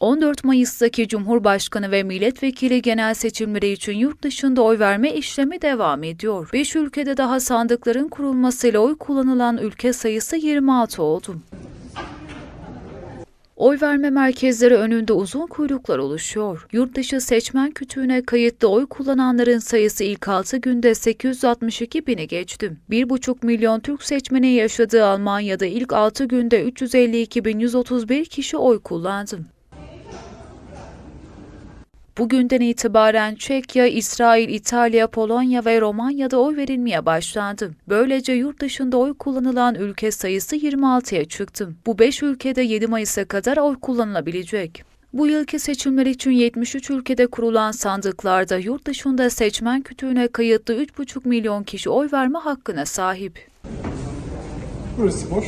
14 Mayıs'taki Cumhurbaşkanı ve milletvekili genel seçimleri için yurt dışında oy verme işlemi devam ediyor. 5 ülkede daha sandıkların kurulmasıyla oy kullanılan ülke sayısı 26 oldu. Oy verme merkezleri önünde uzun kuyruklar oluşuyor. Yurtdışı seçmen kütüğüne kayıtlı oy kullananların sayısı ilk 6 günde 862 bini geçti. 1,5 milyon Türk seçmenin yaşadığı Almanya'da ilk 6 günde 352.131 kişi oy kullandı. Bugünden itibaren Çekya, İsrail, İtalya, Polonya ve Romanya'da oy verilmeye başlandı. Böylece yurt dışında oy kullanılan ülke sayısı 26'ya çıktı. Bu 5 ülkede 7 Mayıs'a kadar oy kullanılabilecek. Bu yılki seçimler için 73 ülkede kurulan sandıklarda yurt dışında seçmen kütüğüne kayıtlı 3,5 milyon kişi oy verme hakkına sahip. Burası boş.